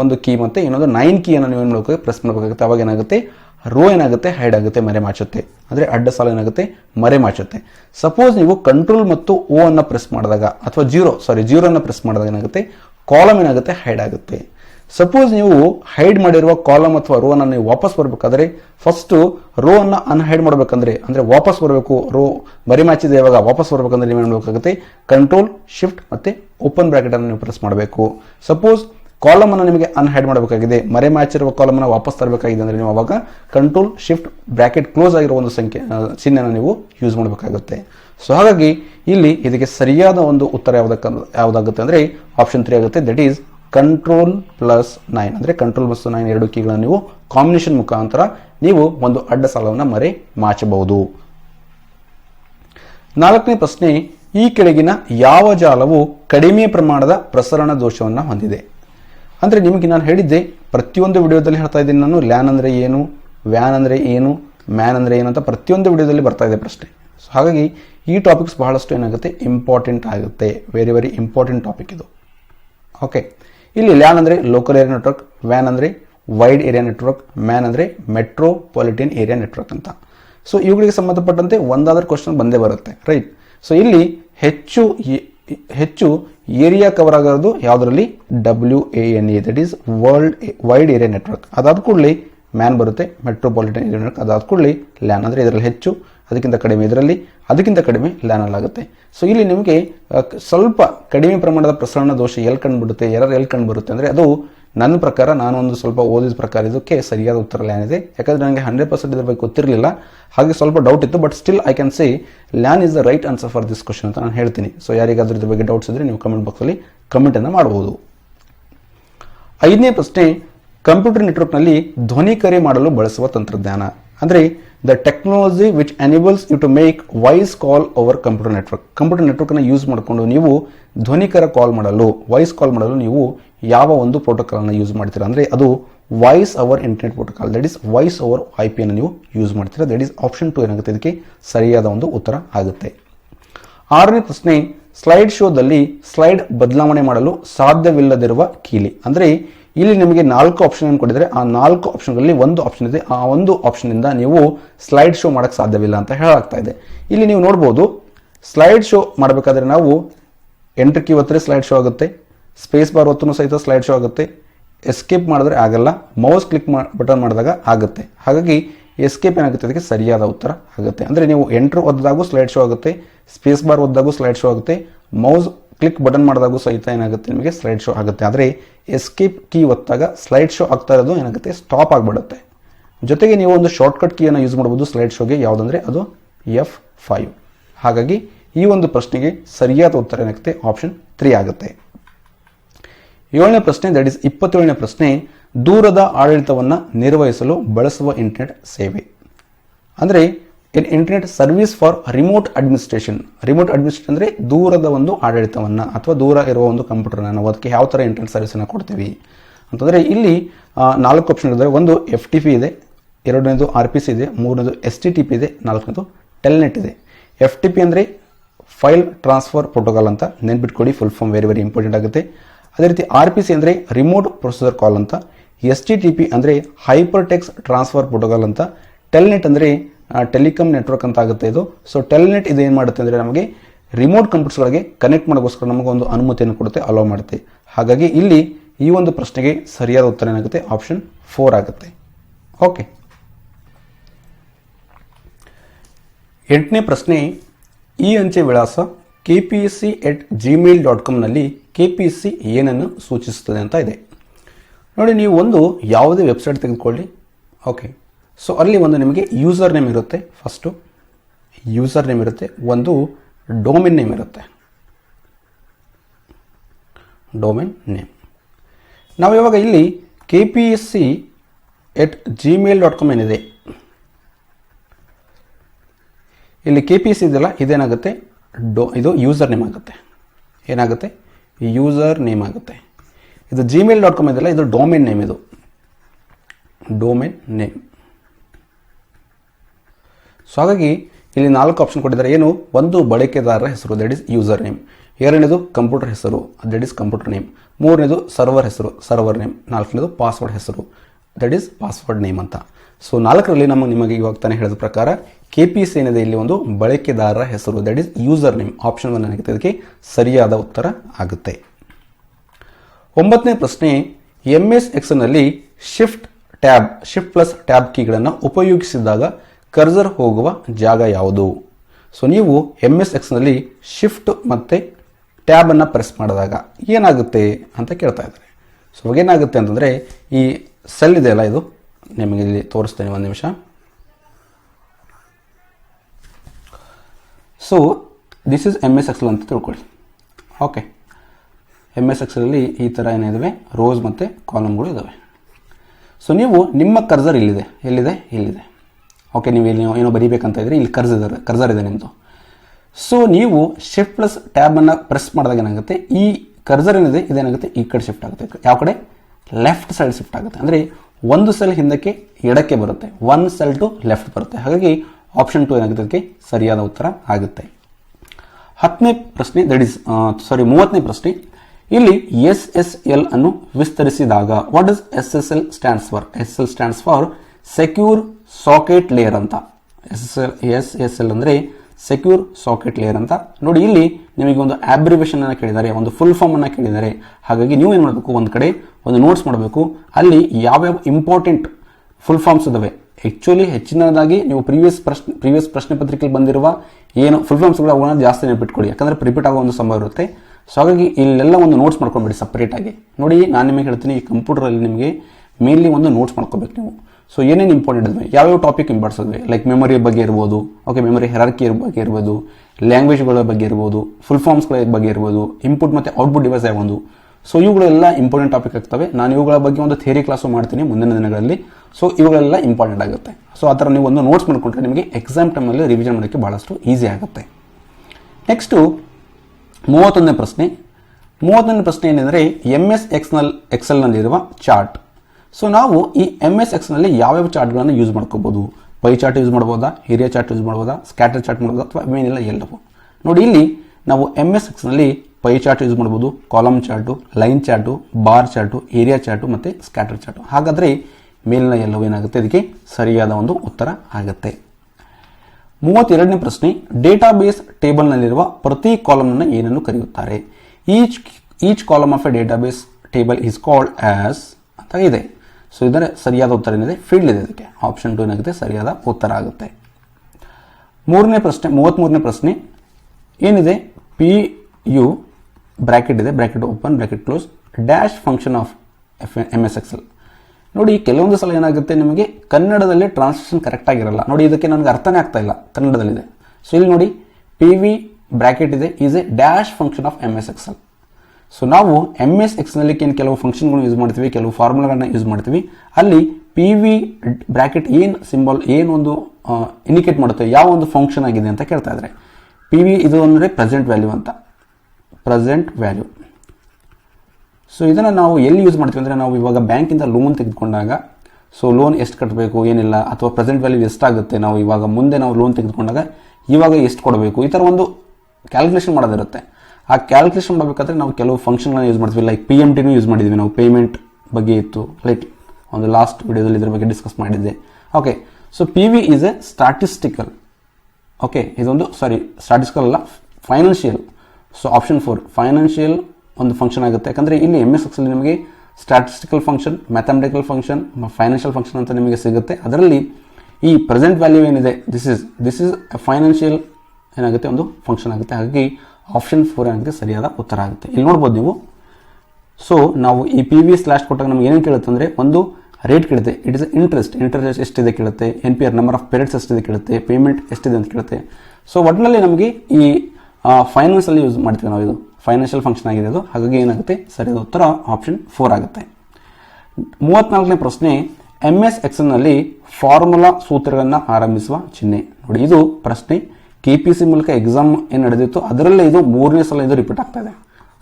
Speaker 1: ಒಂದು ಕೀ ಮತ್ತು ಇನ್ನೊಂದು ನೈನ್ ಕೀಯನ್ನು ನೀವು ಏನು ಮಾಡಬೇಕು? ಪ್ರೆಸ್ ಮಾಡಬೇಕಾಗುತ್ತೆ. ಅವಾಗ ಏನಾಗುತ್ತೆ? ರೋ ಏನಾಗುತ್ತೆ? ಹೈಡ್ ಆಗುತ್ತೆ, ಮರೆ ಮಾಚುತ್ತೆ. ಅಂದರೆ ಅಡ್ಡ ಸಾಲ ಏನಾಗುತ್ತೆ? ಮರೆ ಮಾಚುತ್ತೆ. ಸಪೋಸ್ ನೀವು ಕಂಟ್ರೋಲ್ ಮತ್ತು ಓ ಅನ್ನ ಪ್ರೆಸ್ ಮಾಡಿದಾಗ, ಅಥವಾ ಜೀರೋ ಸಾರಿ ಜೀರೋ ಅನ್ನ ಪ್ರೆಸ್ ಮಾಡಿದಾಗ ಏನಾಗುತ್ತೆ? ಕಾಲಮ್ ಏನಾಗುತ್ತೆ? ಹೈಡ್ ಆಗುತ್ತೆ. ಸಪೋಸ್ ನೀವು ಹೈಡ್ ಮಾಡಿರುವ ಕಾಲಮ್ ಅಥವಾ ರೋ ಅನ್ನು ನೀವು ವಾಪಸ್ ಬರಬೇಕಾದ್ರೆ ಫಸ್ಟ್ ರೋ ಅನ್ನ ಅನ್ಹೈಡ್ ಮಾಡಬೇಕಂದ್ರೆ, ಅಂದ್ರೆ ವಾಪಸ್ ಬರಬೇಕು. ರೋ ಮರಿ ಮಾಚಿದೆ ಯಾವಾಗ ವಾಪಸ್ ಬರಬೇಕಂದ್ರೆ ನೀವು ಏನು ಮಾಡಬೇಕಾಗುತ್ತೆ? ಕಂಟ್ರೋಲ್ ಶಿಫ್ಟ್ ಮತ್ತೆ ಓಪನ್ ಬ್ರಾಕೆಟ್ ಅನ್ನು ನೀವು ಪ್ರೆಸ್ ಮಾಡಬೇಕು. ಸಪೋಸ್ ಕಾಲಮ್ ಅನ್ನು ನಿಮಗೆ ಅನ್ಹೈಡ್ ಮಾಡಬೇಕಾಗಿದೆ. ಮರೆ ಮಾಚಿರುವ ಕಾಲಮ್ ಅನ್ನು ವಾಪಸ್ ತರಬೇಕಾಗಿದೆ ಅಂದ್ರೆ ನೀವು ಅವಾಗ ಕಂಟ್ರೋಲ್ ಶಿಫ್ಟ್ ಬ್ರಾಕೆಟ್ ಕ್ಲೋಸ್ ಆಗಿರೋ ಒಂದು ಸಂಖ್ಯೆ ಚಿಹ್ನೆಯನ್ನು ನೀವು ಯೂಸ್ ಮಾಡಬೇಕಾಗುತ್ತೆ. ಸೊ ಹಾಗಾಗಿ ಇಲ್ಲಿ ಇದಕ್ಕೆ ಸರಿಯಾದ ಒಂದು ಉತ್ತರ ಯಾವುದಕ್ಕ, ಯಾವುದಾಗುತ್ತೆ ಅಂದ್ರೆ ಆಪ್ಷನ್ ತ್ರೀ ಆಗುತ್ತೆ. That is control plus nine ಅಂದ್ರೆ ಕಂಟ್ರೋಲ್ ಪ್ಲಸ್ ನೈನ್ ಎರಡು ಕೀಗಳನ್ನು ನೀವು ಕಾಂಬಿನೇಷನ್ ಮುಖಾಂತರ ನೀವು ಒಂದು ಅಡ್ಡ ಸಾಲವನ್ನು ಮರೆ ಮಾಚಬಹುದು ನಾಲ್ಕನೇ ಪ್ರಶ್ನೆ, ಈ ಕೆಳಗಿನ ಯಾವ ಜಾಲವು ಕಡಿಮೆ ಪ್ರಮಾಣದ ಪ್ರಸರಣ ದೋಷವನ್ನು ಹೊಂದಿದೆ? ಅಂದ್ರೆ ನಿಮಗೆ ನಾನು ಹೇಳಿದ್ದೆ, ಪ್ರತಿಯೊಂದು ವಿಡಿಯೋದಲ್ಲಿ ಹೇಳ್ತಾ ಇದ್ದೀನಿ ನಾನು, ಲ್ಯಾನ್ ಅಂದರೆ ಏನು, ವ್ಯಾನ್ ಅಂದರೆ ಏನು, ಮ್ಯಾನ್ ಅಂದರೆ ಏನು ಅಂತ ಪ್ರತಿಯೊಂದು ವಿಡಿಯೋದಲ್ಲಿ ಬರ್ತಾ ಇದೆ ಪ್ರಶ್ನೆ. ಸೊ ಹಾಗಾಗಿ ಈ ಟಾಪಿಕ್ಸ್ ಬಹಳಷ್ಟು ಏನಾಗುತ್ತೆ? ಇಂಪಾರ್ಟೆಂಟ್ ಆಗುತ್ತೆ. ವೆರಿ ವೆರಿ ಇಂಪಾರ್ಟೆಂಟ್ ಟಾಪಿಕ್ ಇದು. ಓಕೆ ಇಲ್ಲಿ ಲ್ಯಾನ್ ಅಂದರೆ ಲೋಕಲ್ ಏರಿಯಾ ನೆಟ್ವರ್ಕ್ ವ್ಯಾನ್ ಅಂದರೆ ವೈಡ್ ಏರಿಯಾ ನೆಟ್ವರ್ಕ್ ಮ್ಯಾನ್ ಅಂದರೆ ಮೆಟ್ರೋಪಾಲಿಟನ್ ಏರಿಯಾ ನೆಟ್ವರ್ಕ್ ಅಂತ. ಸೊ ಇವುಗಳಿಗೆ ಸಂಬಂಧಪಟ್ಟಂತೆ ಒಂದಾದ್ರೂ ಕ್ವಶನ್ ಬಂದೇ ಬರುತ್ತೆ ರೈಟ್ ಸೊ ಇಲ್ಲಿ ಹೆಚ್ಚು ಹೆಚ್ಚು ಏರಿಯಾ ಕವರ್ ಆಗಿರೋದು ಯಾವುದರಲ್ಲಿ? W A N A that is world wide area network ಅದಾದ ಕೂಡಲಿ ಮ್ಯಾನ್ ಬರುತ್ತೆ ಮೆಟ್ರೋಪಾಲಿಟನ್ ಏರಿಯಾ ನೆಟ್ವರ್ಕ್ ಅದಾದ ಕೂಡಲಿ ಲ್ಯಾನ್ ಅಂದರೆ ಇದರಲ್ಲಿ ಹೆಚ್ಚು, ಅದಕ್ಕಿಂತ ಕಡಿಮೆ ಇದರಲ್ಲಿ, ಅದಕ್ಕಿಂತ ಕಡಿಮೆ ಲ್ಯಾನ್ ಆಗುತ್ತೆ ಸೊ ಇಲ್ಲಿ ನಿಮಗೆ ಸ್ವಲ್ಪ ಕಡಿಮೆ ಪ್ರಮಾಣದ ಪ್ರಸರಣ ದೋಷ ಎಲ್ಲಿ ಕಂಡುಬಿಡುತ್ತೆ ಎರರ್ ಎಲ್ಲಿ ಕಂಡು ಬರುತ್ತೆ ಅಂದರೆ ಅದು ನನ್ನ ಪ್ರಕಾರ ನಾನು ಒಂದು ಸ್ವಲ್ಪ ಓದಿದ ಪ್ರಕಾರ ಇದಕ್ಕೆ ಸರಿಯಾದ ಉತ್ತರ ಲ್ಯಾನ್ ಇದೆ ಯಾಕಂದರೆ ನನಗೆ ಹಂಡ್ರೆಡ್ ಪರ್ಸೆಂಟ್ ಇದ್ರ ಬಗ್ಗೆ ಗೊತ್ತಿರಲಿಲ್ಲ. ಹಾಗೆ ಸ್ವಲ್ಪ ಡೌಟ್ ಇತ್ತು but still I can see LAN is the right answer for this question ಅಂತ ನಾನು ಹೇಳ್ತೀನಿ. ಸೊ ಯಾರಿಗಾದ್ರೂ ಇದ್ರ ಬಗ್ಗೆ ಡೌಟ್ಸ್ ಇದ್ದರೆ ನೀವು ಕಮೆಂಟ್ ಬಾಕ್ಸಲ್ಲಿ ಕಮೆಂಟನ್ನು ಮಾಡಬಹುದು ಐದನೇ ಪ್ರಶ್ನೆ ಕಂಪ್ಯೂಟರ್ ನೆಟ್ವರ್ಕ್ನಲ್ಲಿ ಧ್ವನಿ ಕರೆ ಮಾಡಲು ಬಳಸುವ ತಂತ್ರಜ್ಞಾನ. ಅಂದರೆ the technology which enables you to make voice call over computer network computer ನೆಟ್ವರ್ಕ್ನ ಯೂಸ್ ಮಾಡಿಕೊಂಡು ನೀವು ಧ್ವನಿಕರ ಕಾಲ್ ಮಾಡಲು ವಾಯ್ಸ್ ಕಾಲ್ ಮಾಡಲು ನೀವು ಯಾವ ಒಂದು ಪ್ರೋಟೋಕಾಲ್ನ ಯೂಸ್ ಮಾಡ್ತೀರಾ? ಅಂದರೆ ಅದು voice over internet protocol that is voice over I P ಅನ್ನು ನೀವು ಯೂಸ್ ಮಾಡ್ತೀರಾ? ದಟ್ ಈಸ್ ಆಪ್ಷನ್ ಟು ಏನಾಗುತ್ತೆ? ಇದಕ್ಕೆ ಸರಿಯಾದ ಒಂದು ಉತ್ತರ ಆಗುತ್ತೆ. ಆರನೇ ಪ್ರಶ್ನೆ ಸ್ಲೈಡ್ ಶೋದಲ್ಲಿ ಸ್ಲೈಡ್ ಬದಲಾವಣೆ ಮಾಡಲು ಸಾಧ್ಯವಿಲ್ಲದಿರುವ ಕೀಲಿ. ಅಂದ್ರೆ ಇಲ್ಲಿ ನಿಮಗೆ ನಾಲ್ಕು ಆಪ್ಷನ್ ಏನು ಕೊಟ್ಟಿದ್ರೆ ಆ ನಾಲ್ಕು ಆಪ್ಷನ್ಗಳಲ್ಲಿ ಒಂದು ಆಪ್ಷನ್ ಇದೆ. ಆ ಒಂದು ಆಪ್ಷನ್ ಇಂದ ನೀವು ಸ್ಲೈಡ್ ಶೋ ಮಾಡಕ್ ಸಾಧ್ಯವಿಲ್ಲ ಅಂತ ಹೇಳಲಾಗ್ತಾ ಇದೆ. ಇಲ್ಲಿ ನೀವು ನೋಡ್ಬೋದು ಸ್ಲೈಡ್ ಶೋ ಮಾಡಬೇಕಾದ್ರೆ ನಾವು ಎಂಟರ್ ಕೀ ಒತ್ತರೆ ಸ್ಲೈಡ್ ಶೋ ಆಗುತ್ತೆ. ಸ್ಪೇಸ್ ಬಾರ್ ಹೊತ್ತು ಸಹಿತ ಸ್ಲೈಡ್ ಶೋ ಆಗುತ್ತೆ. ಎಸ್ಕೇಪ್ ಮಾಡಿದ್ರೆ ಆಗಲ್ಲ. ಮೌಸ್ ಕ್ಲಿಕ್ ಬಟನ್ ಮಾಡಿದಾಗ ಆಗುತ್ತೆ. ಹಾಗಾಗಿ ಎಸ್ಕೇಪ್ ಏನಾಗುತ್ತೆ? ಅದಕ್ಕೆ ಸರಿಯಾದ ಉತ್ತರ ಆಗುತ್ತೆ. ಅಂದರೆ ನೀವು ಎಂಟ್ರ್ ಒದ್ದಾಗೂ ಸ್ಲೈಡ್ ಶೋ ಆಗುತ್ತೆ. ಸ್ಪೇಸ್ ಬಾರ್ ಒದ್ದಾಗೂ ಸ್ಲೈಡ್ ಶೋ ಆಗುತ್ತೆ. ಮೌಸ್ ಕ್ಲಿಕ್ ಬಟನ್ ಮಾಡಿದಾಗೂ ಸಹಿತ ಏನಾಗುತ್ತೆ? ನಿಮಗೆ ಸ್ಲೈಡ್ ಶೋ ಆಗುತ್ತೆ. ಆದರೆ ಎಸ್ಕೇಪ್ ಕೀ ಒತ್ತಾಗ ಸ್ಲೈಡ್ ಶೋ ಆಗ್ತಾ ಇರೋದು ಏನಾಗುತ್ತೆ? ಸ್ಟಾಪ್ ಆಗಿಬಿಡುತ್ತೆ. ಜೊತೆಗೆ ನೀವು ಒಂದು ಶಾರ್ಟ್ಕಟ್ ಕೀಯನ್ನು ಯೂಸ್ ಮಾಡ್ಬೋದು ಸ್ಲೈಡ್ ಶೋಗೆ ಯಾವುದಂದ್ರೆ ಅದು ಎಫ್ ಫೈವ್ ಹಾಗಾಗಿ ಈ ಒಂದು ಪ್ರಶ್ನೆಗೆ ಸರಿಯಾದ ಉತ್ತರ ಏನಾಗುತ್ತೆ? ಆಪ್ಷನ್ ತ್ರೀ ಆಗುತ್ತೆ. ಏಳನೇ ಪ್ರಶ್ನೆ ದಟ್ ಇಸ್ ಇಪ್ಪತ್ತೇಳನೇ ಪ್ರಶ್ನೆ, ದೂರದ ಆಡಳಿತವನ್ನು ನಿರ್ವಹಿಸಲು ಬಳಸುವ ಇಂಟರ್ನೆಟ್ ಸೇವೆ. ಅಂದರೆ internet service for remote administration remote administration ಅಂದರೆ ದೂರದ ಒಂದು ಆಡಳಿತವನ್ನು ಅಥವಾ ದೂರ ಇರುವ ಒಂದು ಕಂಪ್ಯೂಟರ್ನ ನಾವು ಅದಕ್ಕೆ ಯಾವ ಥರ ಇಂಟರ್ನೆಟ್ ಸರ್ವಿಸನ್ನು ಕೊಡ್ತೀವಿ? ಅಂತಂದರೆ, ಇಲ್ಲಿ ನಾಲ್ಕು ಆಪ್ಷನ್ ಇದ್ದಾವೆ ಒಂದು ಎಫ್ ಟಿ ಪಿ ಇದೆ, ಎರಡನೇದು ಆರ್ ಪಿ ಸಿ ಇದೆ, ಮೂರನೇದು ಎಸ್ ಟಿ ಟಿ ಪಿ ಇದೆ, ನಾಲ್ಕನೇದು ಟೆಲ್ನೆಟ್ ಇದೆ. ಎಫ್ ಟಿ ಪಿ ಅಂದರೆ ಫೈಲ್ ಟ್ರಾನ್ಸ್ಫರ್ ಪ್ರೋಟೋಕಾಲ್ ಅಂತ ನೆನ್ಪಿಟ್ಕೊಡಿ full form very very important ಆಗುತ್ತೆ. ಅದೇ ರೀತಿ ಆರ್ ಪಿ ಸಿ ಅಂದರೆ ರಿಮೋಟ್ ಪ್ರೊಸೆಸರ್ ಕಾಲ್ ಅಂತ ಎಸ್ ಟಿ ಟಿ ಪಿ ಅಂದರೆ ಹೈಪರ್ ಟೆಕ್ಸ್ ಟ್ರಾನ್ಸ್ಫರ್ ಪ್ರೋಟೋಕಾಲ್ ಅಂತ ಟೆಲ್ನೆಟ್ ಅಂದರೆ ಟೆಲಿಕಾಮ್ ನೆಟ್ವರ್ಕ್ ಅಂತ ಆಗುತ್ತೆ ಇದು. ಸೊ ಟೆಲ್ನೆಟ್ ಇದು ಏನು ಮಾಡುತ್ತೆ ಅಂದರೆ ನಮಗೆ ರಿಮೋಟ್ ಕಂಪ್ಯೂಟರ್ಸ್ಗಳಿಗೆ ಕನೆಕ್ಟ್ ಮಾಡೋಕ್ಕೋಸ್ಕರ ನಮಗೆ ಒಂದು ಅನುಮತಿಯನ್ನು ಕೊಡುತ್ತೆ ಅಲೋ ಮಾಡುತ್ತೆ. ಹಾಗಾಗಿ ಇಲ್ಲಿ ಈ ಒಂದು ಪ್ರಶ್ನೆಗೆ ಸರಿಯಾದ ಉತ್ತರ ಏನಾಗುತ್ತೆ? ಆಪ್ಷನ್ ಫೋರ್ ಆಗುತ್ತೆ. ಓಕೆ ಎಂಟನೇ ಪ್ರಶ್ನೆ, ಈ ಅಂಚೆ ವಿಳಾಸ K P S C at Gmail dot ಕಾಮ್ನಲ್ಲಿ K P C ಏನನ್ನು ಸೂಚಿಸುತ್ತದೆ ಅಂತ ಇದೆ. ನೋಡಿ, ನೀವು ಒಂದು ಯಾವುದೇ ವೆಬ್ಸೈಟ್ ತೆಗೆದುಕೊಳ್ಳಿ. ಓಕೆ. ಸೊ, ಅಲ್ಲಿ ಒಂದು ನಿಮಗೆ ಯೂಸರ್ ನೇಮ್ ಇರುತ್ತೆ ಫಸ್ಟು. ಯೂಸರ್ ನೇಮ್ ಇರುತ್ತೆ. ಒಂದು ಡೊಮೆನ್ ನೇಮ್ ಇರುತ್ತೆ. Domain name. ನಾವು ಇವಾಗ ಇಲ್ಲಿ K P S C at Gmail dot com ಏನಿದೆ? ಇಲ್ಲಿ ಕೆ ಪಿ ಎಸ್ ಇದೆಯಲ್ಲ, ಇದೇನಾಗುತ್ತೆ? ಡೊ, ಇದು ಯೂಸರ್ ನೇಮ್ ಆಗುತ್ತೆ. ಏನಾಗುತ್ತೆ? ಯೂಸರ್ ನೇಮ್ ಆಗುತ್ತೆ. ಇದು ಜಿಮೇಲ್ ಡಾಟ್ ಕಾಮ್ ಇದೆಲ್ಲ, ಇದು ಡೊಮೇನ್ ನೇಮ್ ಇದು. ಡೊಮೇನ್ ನೇಮ್ ಸೊ ಹಾಗಾಗಿ ಇಲ್ಲಿ ನಾಲ್ಕು ಆಪ್ಷನ್ ಕೊಟ್ಟಿದ್ದಾರೆ. ಏನು? ಒಂದು ಬಳಕೆದಾರರ ಹೆಸರು ದಟ್ ಇಸ್ ಯೂಸರ್ ನೇಮ್ ಎರಡನೇದು ಕಂಪ್ಯೂಟರ್ ಹೆಸರು ದಟ್ ಇಸ್ ಕಂಪ್ಯೂಟರ್ ನೇಮ್ ಮೂರನೇದು ಸರ್ವರ್ ಹೆಸರು ಸರ್ವರ್ ನೇಮ್ ನಾಲ್ಕನೇದು ಪಾಸ್ವರ್ಡ್ ಹೆಸರು ದಟ್ ಇಸ್ ಪಾಸ್ವರ್ಡ್ ನೇಮ್ ಅಂತ. ಸೊ ನಾಲ್ಕರಲ್ಲಿ ನಮಗೆ ನಿಮಗೆ ಇವಾಗ ತಾನೇ ಹೇಳಿದ ಪ್ರಕಾರ ಕೆ ಪಿ ಎಸ್ ಏನಿದೆ ಇಲ್ಲಿ ಒಂದು ಬಳಕೆದಾರರ ಹೆಸರು. That is user name option one ಏನಾಗುತ್ತೆ ಇದಕ್ಕೆ ಸರಿಯಾದ ಉತ್ತರ ಆಗುತ್ತೆ. ಒಂಬತ್ತನೇ ಪ್ರಶ್ನೆ M S ಎಕ್ಸ್ನಲ್ಲಿ shift tab shift plus tab ಕೀಗಳನ್ನು ಉಪಯೋಗಿಸಿದಾಗ ಕರ್ಸರ್ ಹೋಗುವ ಜಾಗ ಯಾವುದು? ಸೊ ನೀವು ಎಂ ಎಸ್ ಎಕ್ಸ್ನಲ್ಲಿ ಶಿಫ್ಟ್ ಮತ್ತು ಟ್ಯಾಬನ್ನು ಪ್ರೆಸ್ ಮಾಡಿದಾಗ ಏನಾಗುತ್ತೆ ಅಂತ ಕೇಳ್ತಾ ಇದ್ದಾರೆ. ಸೊ ಏನಾಗುತ್ತೆ ಅಂತಂದರೆ ಈ ಸೆಲ್ ಇದೆಯಲ್ಲ ಇದು? ನಿಮಗೆ ಇಲ್ಲಿ ತೋರಿಸ್ತೇನೆ ಒಂದು ನಿಮಿಷ. So this is M S Excel ಅಂತ ತಿಳ್ಕೊಳ್ಳಿ. ಓಕೆ ಎಂ ಎಸ್ ಎಕ್ಸಲಲ್ಲಿ ಈ ಥರ ಏನಿದಾವೆ? ರೋಸ್ ಮತ್ತು ಕಾಲಮ್ಗಳು ಇದ್ದಾವೆ ಸೊ ನೀವು ನಿಮ್ಮ ಕರ್ಸರ್ ಇಲ್ಲಿದೆ. ಎಲ್ಲಿದೆ? ಇಲ್ಲಿದೆ. ಓಕೆ ನೀವು ಇಲ್ಲಿ ಏನೋ ಬರೀಬೇಕಂತ ಇದ್ರೆ ಇಲ್ಲಿ ಕರ್ಸರ್ ಕರ್ಸರ್ ಇದೆ ನಿಮ್ಮದು ಸೊ ನೀವು ಶಿಫ್ಟ್ ಪ್ಲಸ್ ಟ್ಯಾಬನ್ನು ಪ್ರೆಸ್ ಮಾಡಿದಾಗ ಏನಾಗುತ್ತೆ? ಈ ಕರ್ಸರ್ ಏನಿದೆ, ಇದೇನಾಗುತ್ತೆ? ಈ ಕಡೆ ಶಿಫ್ಟ್ ಆಗುತ್ತೆ. ಯಾವ ಕಡೆ? ಲೆಫ್ಟ್ ಸೈಡ್ ಶಿಫ್ಟ್ ಆಗುತ್ತೆ. ಅಂದರೆ, ಒಂದು ಸೆಲ್ ಹಿಂದಕ್ಕೆ ಎಡಕ್ಕೆ ಬರುತ್ತೆ. ಒನ್ ಸೆಲ್ ಟು ಲೆಫ್ಟ್ ಬರುತ್ತೆ. ಹಾಗಾಗಿ ಆಪ್ಷನ್ ಟು ಏನಾಗುತ್ತೆ ಸರಿಯಾದ ಉತ್ತರ ಆಗುತ್ತೆ. ಹತ್ತನೇ ಪ್ರಶ್ನೆ ದಟ್ ಇಸ್ ಸಾರಿ ಮೂವತ್ತನೇ ಪ್ರಶ್ನೆ. ಇಲ್ಲಿ ಎಸ್ ಎಸ್ ಎಲ್ ಅನ್ನು ವಿಸ್ತರಿಸಿದಾಗ what is S S L stands for S L stands for secure socket layer ಅಂತ. S S L, S S L ಅಂದರೆ ಸೆಕ್ಯೂರ್ ಸಾಕೆಟ್ ಲೇಯರ್ ಅಂತ. ನೋಡಿ, ಇಲ್ಲಿ ನಿಮಗೆ ಒಂದು ಆಬ್ರಿವೇಷನ್ ಅನ್ನು ಕೇಳಿದ್ದಾರೆ, ಒಂದು ಫುಲ್ ಫಾರ್ಮ್ ಅನ್ನು ಕೇಳಿದ್ದಾರೆ. ಹಾಗಾಗಿ ನೀವು ಏನು ಮಾಡಬೇಕು? ಒಂದು ಕಡೆ ಒಂದು ನೋಟ್ಸ್ ಮಾಡಬೇಕು. ಅಲ್ಲಿ ಯಾವ್ಯಾವ ಇಂಪಾರ್ಟೆಂಟ್ ಫುಲ್ ಫಾರ್ಮ್ಸ್ ಇದಾವೆ? ಆಕ್ಚುಲಿ ಹೆಚ್ಚಿನದಾಗಿ ನೀವು ಪ್ರೀವಿಯಸ್ ಪ್ರಶ್ನೆ ಪ್ರೀವಿಯಸ್ ಪ್ರಶ್ನೆ ಪತ್ರಿಕೆಯಲ್ಲಿ ಬಂದಿರುವ ಏನು ಫುಲ್ ಫಾರ್ಮ್ಸ್ಗಳು ಅವುಗಳನ್ನ ಜಾಸ್ತಿ ನೆನಪಿಟ್ಕೊಳ್ಳಿ. ಯಾಕಂದರೆ ರಿಪೀಟ್ ಆಗೋ ಒಂದು ಸಂಭವ ಇರುತ್ತೆ. ಸೊ ಹಾಗಾಗಿ ಇಲ್ಲೆಲ್ಲ ಒಂದು ನೋಟ್ಸ್ ಮಾಡ್ಕೊಂಡ್ಬಿಡಿ ಸಪ್ರೇಟಾಗಿ ನೋಡಿ, ನಾನು ನಿಮಗೆ ಹೇಳ್ತೀನಿ, ಈ ಕಂಪ್ಯೂಟರಲ್ಲಿ ನಿಮಗೆ ಮೇನ್ಲಿ ಒಂದು ನೋಟ್ಸ್ ಮಾಡ್ಕೋಬೇಕು ನೀವು. ಸೊ ಏನೇನು ಇಂಪಾರ್ಟೆಂಟ್ ಇದ್ವಿ ಯಾವ್ಯಾವ ಟಾಪಿಕ್ ಇಂಪಾರ್ಟೆನ್ಸ್ ಲೈಕ್ ಮೆಮೊರಿ ಬಗ್ಗೆ ಇರ್ಬೋದು ಓಕೆ ಮೆಮೊರಿ ಹೆರಾರ್ಕಿ ಬಗ್ಗೆ ಇರ್ಬೋದು ಲ್ಯಾಂಗ್ವೇಜ್ಗಳ ಬಗ್ಗೆ ಇರ್ಬೋದು ಫುಲ್ ಫಾರ್ಮ್ಸ್ಗಳ ಬಗ್ಗೆ ಇರ್ಬೋದು ಇನ್ಪುಟ್ ಮತ್ತು ಔಟ್ಪುಟ್ ಡಿವೈಸ್ ಒಂದು ಸೊ ಇವುಗಳೆಲ್ಲ ಇಂಪಾರ್ಟೆಂಟ್ ಟಾಪಿಕ್ ಆಗ್ತವೆ. ನಾನು ಇವುಗಳ ಬಗ್ಗೆ ಒಂದು ಥಿಯರಿ ಕ್ಲಾಸು ಮಾಡ್ತೀನಿ ಮುಂದಿನ ದಿನಗಳಲ್ಲಿ. ಸೊ ಇವುಗಳೆಲ್ಲ ಇಂಪಾರ್ಟೆಂಟ್ ಆಗುತ್ತೆ. ಸೊ ಆ ಥರ ನೀವು ಒಂದು ನೋಟ್ಸ್ ಮಾಡಿಕೊಂಡ್ರೆ ನಿಮಗೆ ಎಕ್ಸಾಮ್ ಟೈಮಲ್ಲಿ ರಿವಿಷನ್ ಮಾಡೋಕ್ಕೆ ಭಾಳಷ್ಟು ಈಸಿ ಆಗುತ್ತೆ. ನೆಕ್ಸ್ಟು ಮೂವತ್ತೊಂದನೇ ಪ್ರಶ್ನೆ. ಮೂವತ್ತೊಂದನೇ ಪ್ರಶ್ನೆ ಏನೆಂದರೆ ಎಂ ಎಸ್ ಎಕ್ಸ್ನಲ್ಲಿ ಎಕ್ಸೆಲ್ನಲ್ಲಿರುವ ಚಾರ್ಟ್ ಸೊ ನಾವು ಈ ಎಂ ಎಸ್ ಎಕ್ಸ್ನಲ್ಲಿ ಯಾವ್ಯಾವ ಚಾರ್ಟ್ಗಳನ್ನು ಯೂಸ್ ಮಾಡ್ಕೋಬೋದು? ಪೈ ಚಾರ್ಟ್ ಯೂಸ್ ಮಾಡ್ಬೋದಾ? ಏರಿಯಾ ಚಾರ್ಟ್ ಯೂಸ್ ಮಾಡ್ಬೋದಾ? ಸ್ಕ್ಯಾಟರ್ ಚಾರ್ಟ್ ಮಾಡ್ಬೋದು? ಅಥವಾ ಮೇನೆಲ್ಲ ಎಲ್ಲವೂ? ನೋಡಿ, ಇಲ್ಲಿ ನಾವು ಎಂ ಎಸ್ ಎಕ್ಸ್ನಲ್ಲಿ ಪೈ ಚಾರ್ಟ್ ಯೂಸ್ ಮಾಡ್ಬೋದು column chart line chart bar chart area chart ಮತ್ತು ಸ್ಕ್ಯಾಟರ್ ಚಾರ್ಟು ಹಾಗಾದರೆ ಮೇಲಿನ ಎಲ್ಲವೂ ಏನಾಗುತ್ತೆ? ಇದಕ್ಕೆ ಸರಿಯಾದ ಒಂದು ಉತ್ತರ ಆಗುತ್ತೆ. ಮೂವತ್ತೆರಡನೇ ಪ್ರಶ್ನೆ ಡೇಟಾಬೇಸ್ ಟೇಬಲ್ನಲ್ಲಿರುವ ಪ್ರತಿ ಕಾಲಮ್ನ ಏನನ್ನು ಕರೆಯುತ್ತಾರೆ? Each each column of a database table is called as ಅಂತ ಇದೆ. ಸೊ ಇದರ ಸರಿಯಾದ ಉತ್ತರ ಏನಿದೆ? ಫೀಲ್ಡ್ ಇದೆ ಇದಕ್ಕೆ. ಆಪ್ಷನ್ ಟು ಏನಾಗುತ್ತೆ? ಸರಿಯಾದ ಉತ್ತರ ಆಗುತ್ತೆ. ಮೂರನೇ ಪ್ರಶ್ನೆ ಮೂವತ್ತ್ಮೂರನೇ ಪ್ರಶ್ನೆ, ಏನಿದೆ? ಪಿ ಯು ಬ್ರ್ಯಾಕೆಟ್ ಇದೆ. Bracket open bracket close dash function of F M S excel ನೋಡಿ, ಕೆಲವೊಂದು ಸಲ ಏನಾಗುತ್ತೆ ನಿಮಗೆ ಕನ್ನಡದಲ್ಲಿ ಟ್ರಾನ್ಸ್ಲೇಷನ್ ಕರೆಕ್ಟ್ ಆಗಿರಲ್ಲ. ನೋಡಿ, ಇದಕ್ಕೆ ನನಗೆ ಅರ್ಥನೇ ಆಗ್ತಾ ಇಲ್ಲ ಕನ್ನಡದಲ್ಲಿದೆ. ಸೊ ಇಲ್ಲಿ ನೋಡಿ ಪಿ ವಿ ಬ್ರ್ಯಾಕೆಟ್ ಇದೆ is a dash function of M S excel so ನಾವು ಎಂ ಎಸ್ ಎಕ್ಸ್ನಲ್ಲಿ ಏನು ಕೆಲವು ಫಂಕ್ಷನ್ಗಳು ಯೂಸ್ ಮಾಡ್ತೀವಿ, ಕೆಲವು ಫಾರ್ಮುಲಾಗಳನ್ನ ಯೂಸ್ ಮಾಡ್ತೀವಿ. ಅಲ್ಲಿ ಪಿ ವಿ ಬ್ರ್ಯಾಕೆಟ್ ಏನು ಸಿಂಬಲ್ ಏನೊಂದು ಇಂಡಿಕೇಟ್ ಮಾಡುತ್ತೆ, ಯಾವ ಒಂದು ಫಂಕ್ಷನ್ ಆಗಿದೆ ಅಂತ ಕೇಳ್ತಾ ಇದ್ದಾರೆ ಪಿ ವಿ ಇದು ಅಂದರೆ ಪ್ರೆಸೆಂಟ್ ವ್ಯಾಲ್ಯೂ ಅಂತ. ಪ್ರೆಸೆಂಟ್ ವ್ಯಾಲ್ಯೂ ಸೊ ಇದನ್ನು ನಾವು ಎಲ್ಲಿ ಯೂಸ್ ಮಾಡ್ತೀವಿ ಅಂದರೆ ನಾವು ಇವಾಗ ಬ್ಯಾಂಕಿಂದ ಲೋನ್ ತೆಗೆದುಕೊಂಡಾಗ ಸೊ ಲೋನ್ ಎಷ್ಟು ಕಟ್ಟಬೇಕು ಏನಿಲ್ಲ, ಅಥವಾ ಪ್ರೆಸೆಂಟ್ ವ್ಯಾಲ್ಯೂ ಎಷ್ಟಾಗುತ್ತೆ, ನಾವು ಇವಾಗ ಮುಂದೆ ನಾವು ಲೋನ್ ತೆಗೆದುಕೊಂಡಾಗ ಇವಾಗ ಎಷ್ಟು ಕೊಡಬೇಕು, ಈ ಥರ ಒಂದು ಕ್ಯಾಲ್ಕುಲೇಷನ್ ಮಾಡೋದಿರುತ್ತೆ. ಆ ಕ್ಯಾಲ್ಕುಲೇಷನ್ ಮಾಡಬೇಕಾದ್ರೆ ನಾವು ಕೆಲವು ಫಂಕ್ಷನ್ಗಳನ್ನ ಯೂಸ್ ಮಾಡ್ತೀವಿ ಲೈಕ್ ಪಿ ಎಂ ಟಿನೂ ಯೂಸ್ ಮಾಡಿದ್ವಿ, ನಾವು ಪೇಮೆಂಟ್ ಬಗ್ಗೆ ಇತ್ತು ಲೈಕ್ ಒಂದು ಲಾಸ್ಟ್ ವಿಡಿಯೋದಲ್ಲಿ ಇದ್ರ ಬಗ್ಗೆ ಡಿಸ್ಕಸ್ ಮಾಡಿದ್ದೆ. Okay so P V is a statistical okay ಇದೊಂದು ಸಾರಿ ಸ್ಟಾಟಿಸ್ಟಿಕಲ್ ಅಲ್ಲ financial so option four financial ಒಂದು ಫಂಕ್ಷನ್ ಆಗುತ್ತೆ. ಯಾಕಂದರೆ ಇಲ್ಲಿ ಎಂ ಎಸ್ ಎಕ್ಸಲ್ಲಿ ನಿಮಗೆ statistical function mathematical function financial function ಅಂತ ನಿಮಗೆ ಸಿಗುತ್ತೆ. ಅದರಲ್ಲಿ ಈ ಪ್ರೆಸೆಂಟ್ ವ್ಯಾಲ್ಯೂ ಏನಿದೆ this is this is financial ಏನಾಗುತ್ತೆ, ಒಂದು ಫಂಕ್ಷನ್ ಆಗುತ್ತೆ. ಹಾಗಾಗಿ ಆಪ್ಷನ್ ಫೋರ್ ಏನಾಗುತ್ತೆ ಸರಿಯಾದ ಉತ್ತರ ಆಗುತ್ತೆ. ಇಲ್ಲಿ ನೋಡ್ಬೋದು ನೀವು. ಸೊ ನಾವು ಈ ಪಿ ವಿ ಸ್ಲಾಶ್ ಕೊಟ್ಟಾಗ ನಮ್ಗೆ ಏನೇನು ಕೇಳುತ್ತೆ ಅಂದರೆ, ಒಂದು ರೇಟ್ ಕೇಳುತ್ತೆ. ಇಟ್ ಇಸ್ ಇಂಟ್ರೆಸ್ಟ್ ಇಂಟ್ರೆಸ್ಟ್ ಎಷ್ಟಿದೆ ಕೇಳುತ್ತೆ. N P R number of periods ಎಷ್ಟಿದೆ ಕೇಳುತ್ತೆ. ಪೇಮೆಂಟ್ ಎಷ್ಟಿದೆ ಅಂತ ಕೇಳುತ್ತೆ. ಸೊ ಒಟ್ಟಿನಲ್ಲಿ ನಮಗೆ ಈ ಫೈನಾನ್ಸಲ್ಲಿ ಯೂಸ್ ಮಾಡ್ತೀವಿ ನಾವು ಇದು ಫೈನಾನ್ಷಿಯಲ್ ಫಂಕ್ಷನ್ ಆಗಿದೆ ಅದು. ಹಾಗಾಗಿ ಏನಾಗುತ್ತೆ? ಸರಿಯಾದ ಉತ್ತರ ಆಪ್ಷನ್ ಫೋರ್ ಆಗುತ್ತೆ. ಮೂವತ್ನಾಲ್ಕನೇ ಪ್ರಶ್ನೆ ಎಂ ಎಸ್ ಎಕ್ಸೆಲ್ನಲ್ಲಿ ಫಾರ್ಮುಲಾ ಸೂತ್ರಗಳನ್ನು ಆರಂಭಿಸುವ ಚಿಹ್ನೆ. ನೋಡಿ, ಇದು ಪ್ರಶ್ನೆ. ಕೆ ಪಿ ಸಿ ಮೂಲಕ ಎಕ್ಸಾಮ್ ಏನು ನಡೆದಿತ್ತು? ಅದರಲ್ಲೇ ಇದು ಮೂರನೇ ಸಲ ಇದು ರಿಪೀಟ್ ಆಗ್ತಾ ಇದೆ.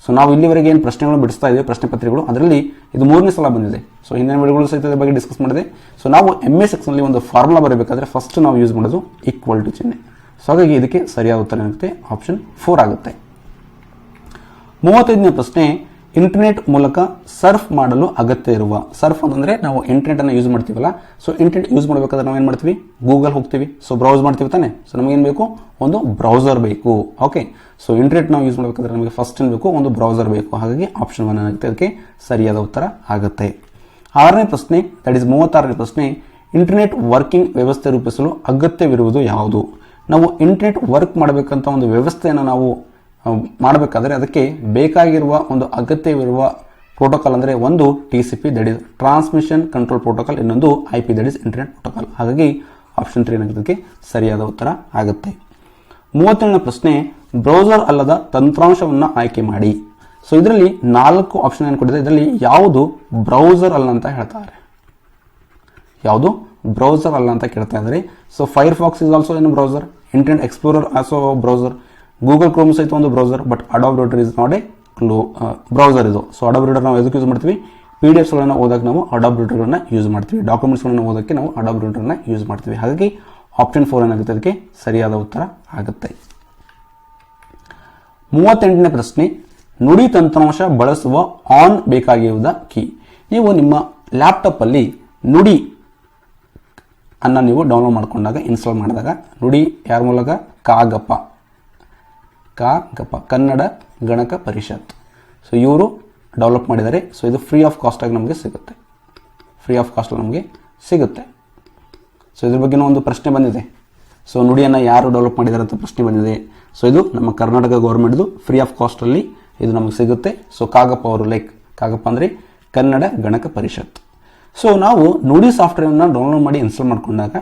Speaker 1: ಸೊ ನಾವು ಇಲ್ಲಿವರೆಗೆ ಏನು ಪ್ರಶ್ನೆಗಳನ್ನು ಬಿಡಿಸ್ತಾ ಇದ್ದೀವಿ ಪ್ರಶ್ನೆ ಪತ್ರಿಕೆಗಳು, ಅದರಲ್ಲಿ ಇದು ಮೂರನೇ ಸಲ ಬಂದಿದೆ. ಸೊ ಹಿಂದಿನ ವಿಡಿಯೋಗಳು ಸಹಿತ ಬಗ್ಗೆ ಡಿಸ್ಕಸ್ ಮಾಡಿದೆ. ಸೊ ನಾವು ಎಂ ಎಸ್ ಎಕ್ಸ್ನಲ್ಲಿ ಒಂದು ಫಾರ್ಮುಲಾ ಬರಬೇಕಾದ್ರೆ ಫಸ್ಟ್ ನಾವು ಯೂಸ್ ಮಾಡೋದು ಈಕ್ವಲ್ ಟು ಚಿಹ್ನೆ. ಸೊ ಹಾಗಾಗಿ ಇದಕ್ಕೆ ಸರಿಯಾದ ಉತ್ತರ ಏನಾಗುತ್ತೆ? ಆಪ್ಷನ್ ಫೋರ್ ಆಗುತ್ತೆ. ಮೂವತ್ತೈದನೇ ಪ್ರಶ್ನೆ ಇಂಟರ್ನೆಟ್ ಮೂಲಕ ಸರ್ಫ್ ಮಾಡಲು ಅಗತ್ಯ ಇರುವ. ಸರ್ಫ್ ಅಂತಂದ್ರೆ ನಾವು ಇಂಟರ್ನೆಟ್ ಅನ್ನು ಯೂಸ್ ಮಾಡ್ತೀವಲ್ಲ ಸೊ ಇಂಟರ್ನೆಟ್ ಯೂಸ್ ಮಾಡಬೇಕಾದ್ರೆ ನಾವು ಏನು ಮಾಡ್ತೀವಿ? ಗೂಗಲ್ ಹೋಗ್ತೀವಿ. ಸೊ ಬ್ರೌಸ್ ಮಾಡ್ತೀವಿ ತಾನೆ? ಸೊ ನಮಗೆ ಏನು ಬೇಕು? ಒಂದು ಬ್ರೌಸರ್ ಬೇಕು. ಓಕೆ ಸೊ ಇಂಟರ್ನೆಟ್ ನಾವು ಯೂಸ್ ಮಾಡಬೇಕಾದ್ರೆ ನಮಗೆ ಫಸ್ಟ್ ಏನು ಬೇಕು? ಒಂದು ಬ್ರೌಸರ್ ಬೇಕು. ಹಾಗಾಗಿ ಆಪ್ಷನ್ ಒನ್ ಏನಾಗುತ್ತೆ? ಅದಕ್ಕೆ ಸರಿಯಾದ ಉತ್ತರ ಆಗುತ್ತೆ. ಆರನೇ ಪ್ರಶ್ನೆ ದಟ್ ಇಸ್ ಮೂವತ್ತಾರನೇ ಪ್ರಶ್ನೆ ಇಂಟರ್ನೆಟ್ ವರ್ಕಿಂಗ್ ವ್ಯವಸ್ಥೆ ರೂಪಿಸಲು ಅಗತ್ಯವಿರುವುದು ಯಾವುದು? ನಾವು ಇಂಟರ್ನೆಟ್ ವರ್ಕ್ ಮಾಡಬೇಕಂತ ಒಂದು ವ್ಯವಸ್ಥೆಯನ್ನು ನಾವು ಮಾಡಬೇಕಾದ್ರೆ ಅದಕ್ಕೆ ಬೇಕಾಗಿರುವ ಒಂದು ಅಗತ್ಯವಿರುವ ಪ್ರೋಟೋಕಾಲ್ ಅಂದರೆ ಒಂದು T C P that transmission control protocol ಇನ್ನೊಂದು I P that is internet protocol ಹಾಗಾಗಿ ಆಪ್ಷನ್ ತ್ರೀ ಅನ್ನೋದಕ್ಕೆ ಸರಿಯಾದ ಉತ್ತರ ಆಗುತ್ತೆ. ಮೂವತ್ತೇಳನೇ ಪ್ರಶ್ನೆ ಬ್ರೌಸರ್ ಅಲ್ಲದ ತಂತ್ರಾಂಶವನ್ನು ಆಯ್ಕೆ ಮಾಡಿ. ಸೊ ಇದರಲ್ಲಿ ನಾಲ್ಕು ಆಪ್ಷನ್ ಏನು ಕೊಟ್ಟಿದೆ? ಇದರಲ್ಲಿ ಯಾವುದು ಬ್ರೌಸರ್ ಅಲ್ಲ ಅಂತ ಹೇಳ್ತಾರೆ. ಯಾವುದು ಬ್ರೌಸರ್ ಅಲ್ಲ ಅಂತ ಕೇಳ್ತಾ ಇದ್ದಾರೆ. So Firefox is also ಏನು browser Internet Explorer also browser Google Chrome ಸಹಿತ ಒಂದು browser but Adobe Reader is not a ಕ್ಲೋ browser ಇದು. ಸೊ ಅಡಾಬ್ ರೋಟರ್ ನಾವು ಎದಕ್ಕೆ ಯೂಸ್ ಮಾಡ್ತೀವಿ ಪಿ ಡಿ ಎಫ್ಸ್ಗಳನ್ನು ಓದಕ್ಕೆ ನಾವು ಅಡಾಬ್ ರೀಡರ್ಗಳನ್ನ ಯೂಸ್ ಮಾಡ್ತೀವಿ. ಡಾಕ್ಯುಮೆಂಟ್ಸ್ಗಳನ್ನು ಓದೋಕ್ಕೆ ನಾವು ಅಡಾಬ್ ರೋಟರ್ನ ಯೂಸ್ ಮಾಡ್ತೀವಿ. ಹಾಗಾಗಿ ಆಪ್ಷನ್ ಫೋರ್ ಏನಾಗುತ್ತೆ ಅದಕ್ಕೆ? ಸರಿಯಾದ ಉತ್ತರ ಆಗುತ್ತೆ. ಮೂವತ್ತೆಂಟನೇ ಪ್ರಶ್ನೆ. ನುಡಿ ತಂತ್ರಾಂಶ ಬಳಸುವ ಆನ್ ಬೇಕಾಗಿರುವುದ ಕೀ ನೀವು ನಿಮ್ಮ ಲ್ಯಾಪ್ಟಾಪಲ್ಲಿ ನುಡಿ ಅನ್ನ ನೀವು ಡೌನ್ಲೋಡ್ ಮಾಡಿಕೊಂಡಾಗ ಇನ್ಸ್ಟಾಲ್ ಮಾಡಿದಾಗ, ನುಡಿ ಯಾರ ಮೂಲಕ? ಕಾಗಪ್ಪ. ಕಾಗಪ್ಪ ಕನ್ನಡ ಗಣಕ ಪರಿಷತ್. ಸೊ ಇವರು ಡೆವಲಪ್ ಮಾಡಿದ್ದಾರೆ. ಸೊ ಇದು ಫ್ರೀ ಆಫ್ ಕಾಸ್ಟಾಗಿ ನಮಗೆ ಸಿಗುತ್ತೆ. ಫ್ರೀ ಆಫ್ ಕಾಸ್ಟ್ ನಮಗೆ ಸಿಗುತ್ತೆ. ಸೊ ಇದ್ರ ಬಗ್ಗೆನೂ ಒಂದು ಪ್ರಶ್ನೆ ಬಂದಿದೆ. ಸೊ ನುಡಿಯನ್ನು ಯಾರು ಡೆವಲಪ್ ಮಾಡಿದ್ದಾರೆ ಅಂತ ಪ್ರಶ್ನೆ ಬಂದಿದೆ. ಸೊ ಇದು ನಮ್ಮ ಕರ್ನಾಟಕ ಗೌರ್ಮೆಂಟ್ದು ಫ್ರೀ ಆಫ್ ಕಾಸ್ಟಲ್ಲಿ ಇದು ನಮಗೆ ಸಿಗುತ್ತೆ. ಸೊ ಕಾಗಪ್ಪ ಅವರು ಲೈಕ್ ಕಾಗಪ್ಪ ಅಂದರೆ ಕನ್ನಡ ಗಣಕ ಪರಿಷತ್. ಸೊ ನಾವು ನುಡಿ ಸಾಫ್ಟ್ವೇರನ್ನು ಡೌನ್ಲೋಡ್ ಮಾಡಿ ಇನ್ಸ್ಟಾಲ್ ಮಾಡ್ಕೊಂಡಾಗ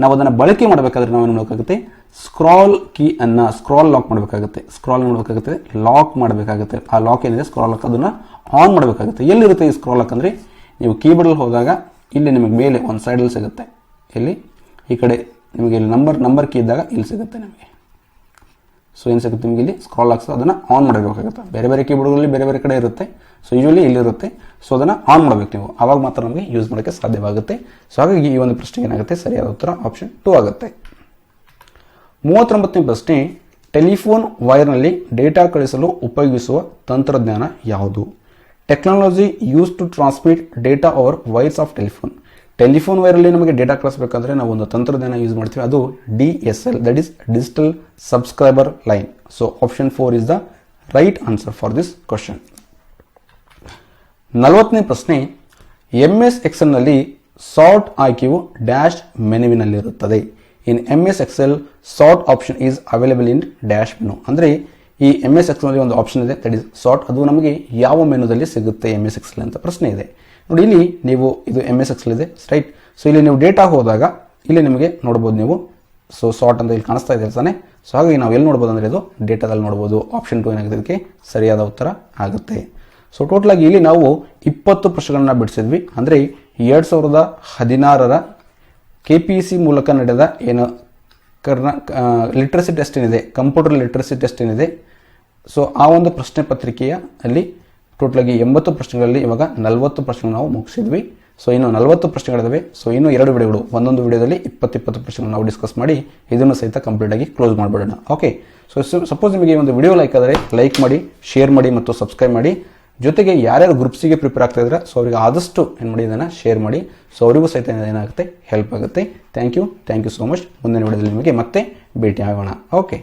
Speaker 1: ನಾವು ಅದನ್ನು ಬಳಕೆ ಮಾಡಬೇಕಾದ್ರೆ ನಾವು ಏನು ಮಾಡಬೇಕಾಗುತ್ತೆ? ಸ್ಕ್ರಾಲ್ ಕೀ ಅನ್ನು ಸ್ಕ್ರಾಲ್ ಲಾಕ್ ಮಾಡಬೇಕಾಗುತ್ತೆ. ಸ್ಕ್ರಾಲ್ ಮಾಡಬೇಕಾಗುತ್ತೆ? ಲಾಕ್ ಮಾಡಬೇಕಾಗುತ್ತೆ. ಆ ಲಾಕ್ ಏನಿದೆ? ಸ್ಕ್ರಾಲ್ ಲಾಕ್ ಅದನ್ನು ಆನ್ ಮಾಡಬೇಕಾಗುತ್ತೆ. ಎಲ್ಲಿರುತ್ತೆ ಈ ಸ್ಕ್ರಾಲ್ ಲಾಕ್ ಅಂದರೆ? ನೀವು ಕೀಬೋರ್ಡಲ್ಲಿ ಹೋದಾಗ ಇಲ್ಲಿ ನಿಮಗೆ ಮೇಲೆ ಒಂದು ಸೈಡಲ್ಲಿ ಸಿಗುತ್ತೆ. ಇಲ್ಲಿ ಈ ಕಡೆ ನಿಮಗೆ ಇಲ್ಲಿ ನಂಬರ್ ನಂಬರ್ ಕೀ ಇದ್ದಾಗ ಇಲ್ಲಿ ಸಿಗುತ್ತೆ ನಿಮಗೆ. ಸೊ ಏನು ಸಿಗುತ್ತೆ ನಿಮಗೆ ಇಲ್ಲಿ? ಸ್ಕ್ರಾಲ್ ಆಗ್ಸ್ ಅದನ್ನು ಆನ್ ಮಾಡಬೇಕಾಗುತ್ತೆ ಬೇರೆ ಬೇರೆ ಕೀಬೋರ್ಡ್ಗಳಲ್ಲಿ ಬೇರೆ ಬೇರೆ ಕಡೆ ಇರುತ್ತೆ. ಸೊ ಯೂಶಲಿ ಇಲ್ಲಿರುತ್ತೆ ಸೊ ಅದನ್ನು ಆನ್ ಮಾಡಬೇಕು ನೀವು. ಆವಾಗ ಮಾತ್ರ ನಮಗೆ ಯೂಸ್ ಮಾಡೋಕ್ಕೆ ಸಾಧ್ಯವಾಗುತ್ತೆ. ಸೊ ಹಾಗಾಗಿ ಈ ಒಂದು ಪ್ರಶ್ನೆಗೆ ಏನಾಗುತ್ತೆ? ಸರಿಯಾದ ಉತ್ತರ ಆಪ್ಷನ್ ಟೂ ಆಗುತ್ತೆ. ಮೂವತ್ತೊಂಬತ್ತನೇ ಪ್ರಶ್ನೆ ಟೆಲಿಫೋನ್ ವೈರ್ನಲ್ಲಿ ಡೇಟಾ ಕಳಿಸಲು ಉಪಯೋಗಿಸುವ ತಂತ್ರಜ್ಞಾನ ಯಾವುದು? Technology use to transmit data over wires of telephone telephone ವೈರಲ್ಲಿ ನಮಗೆ ಡೇಟಾ ಕಳಿಸಬೇಕಂದ್ರೆ ನಾವು ಒಂದು ತಂತ್ರಜ್ಞಾನ ಯೂಸ್ ಮಾಡ್ತೀವಿ. ಅದು D S L that is digital subscriber line so option four is the right answer for this question ನಲವತ್ತನೇ ಪ್ರಶ್ನೆ ಎಂ ಎಸ್ ಎಕ್ಸೆಲ್ನಲ್ಲಿ ಸಾರ್ಟ್ ಆಯ್ಕೆಯು dash ಮೆನುವಿನಲ್ಲಿರುತ್ತದೆ. In M S excel sort option is available in dash menu ಅಂದರೆ, ಈ ಎಂ ಎಸ್ ಎಕ್ಸೆಲ್ನಲ್ಲಿ ಒಂದು ಆಪ್ಷನ್ ಇದೆ ದಟ್ ಇಸ್ ಸಾರ್ಟ್ ಅದು ನಮಗೆ ಯಾವ ಮೆನುದಲ್ಲಿ ಸಿಗುತ್ತೆ ಎಂ ಎಸ್ ಎಕ್ಸೆಲ್ ಅಂತ ಪ್ರಶ್ನೆ ಇದೆ. ನೋಡಿ ಇಲ್ಲಿ ನೀವು ಇದು ಎಂ ಎಸ್ ಎಕ್ಸ್ ಇದೆ ರೈಟ್ ಸೊ ಇಲ್ಲಿ ನೀವು ಡೇಟಾ ಹೋದಾಗ ಇಲ್ಲಿ ನಿಮಗೆ ನೋಡ್ಬೋದು ನೀವು. ಸೊ ಸಾರ್ಟ್ ಅಂತ ಇಲ್ಲಿ ಕಾಣಿಸ್ತಾ ಇದೆ ತಾನೆ ಸೊ ಹಾಗಾಗಿ ನಾವು ಎಲ್ಲಿ ನೋಡ್ಬೋದು ಅಂದರೆ ಇದು ಡೇಟಾದಲ್ಲಿ ನೋಡ್ಬೋದು. ಆಪ್ಷನ್ ಟು ಏನಾಗುತ್ತೆ ಇದಕ್ಕೆ? ಸರಿಯಾದ ಉತ್ತರ ಆಗುತ್ತೆ. ಸೊ ಟೋಟಲ್ ಆಗಿ ಇಲ್ಲಿ ನಾವು ಇಪ್ಪತ್ತು ಪ್ರಶ್ನೆಗಳನ್ನ ಬಿಡಿಸಿದ್ವಿ. ಅಂದರೆ ಎರಡು ಸಾವಿರದ ಹದಿನಾರರ ಕೆ ಪಿ ಸಿ ಮೂಲಕ ನಡೆದ ಏನು, ಕರ್ನಾ ಲಿಟ್ರಸಿ ಟೆಸ್ಟ್ ಏನಿದೆ? ಕಂಪ್ಯೂಟರ್ ಲಿಟ್ರಸಿ ಟೆಸ್ಟ್ ಏನಿದೆ? ಸೊ ಆ ಒಂದು ಪ್ರಶ್ನೆ ಪತ್ರಿಕೆಯ ಅಲ್ಲಿ ಟೋಟಲ್ ಆಗಿ ಎಂಬತ್ತು ಪ್ರಶ್ನೆಗಳಲ್ಲಿ ಇವಾಗ ನಲವತ್ತು ಪ್ರಶ್ನೆ ನಾವು ಮುಗಿಸಿದ್ವಿ. ಸೊ ಇನ್ನು ನಲವತ್ತು ಪ್ರಶ್ನೆಗಳಿದಾವೆ. ಸೊ ಇನ್ನು ಎರಡು ವಿಡಿಯೋಗಳು, ಒಂದೊಂದು ವಿಡಿಯೋದಲ್ಲಿ ಇಪ್ಪತ್ತಿಪ್ಪತ್ತು ಪ್ರಶ್ನೆಗಳು ನಾವು ಡಿಸ್ಕಸ್ ಮಾಡಿ, ಇದನ್ನು ಸಹಿತ ಕಂಪ್ಲೀಟ್ ಆಗಿ ಕ್ಲೋಸ್ ಮಾಡಿಬಿಡೋಣ. ಓಕೆ ಸೊ ಸಪೋಸ್ ನಿಮಗೆ ಒಂದು ವಿಡಿಯೋ ಲೈಕ್ ಆದರೆ ಲೈಕ್ ಮಾಡಿ ಶೇರ್ ಮಾಡಿ ಮತ್ತು ಸಬ್ಸ್ಕ್ರೈಬ್ ಮಾಡಿ. ಜೊತೆಗೆ ಯಾರ್ಯಾರು ಗ್ರೂಪ್ಸಿಗೆ ಪ್ರಿಪೇರ್ ಆಗ್ತಾ ಇದ್ದಾರೆ ಸೊ ಅವರಿಗೆ ಆದಷ್ಟು ಏನು ಮಾಡಿ, ಇದನ್ನು ಶೇರ್ ಮಾಡಿ. ಸೊ ಅವರಿಗೂ ಸಹಿತ ಏನಾಗುತ್ತೆ ಹೆಲ್ಪ್ ಆಗುತ್ತೆ. Thank you thank you so much ಮುಂದಿನ ವಿಡಿಯೋದಲ್ಲಿ ನಿಮಗೆ ಮತ್ತೆ ಭೇಟಿ ಆಗೋಣ. ಓಕೆ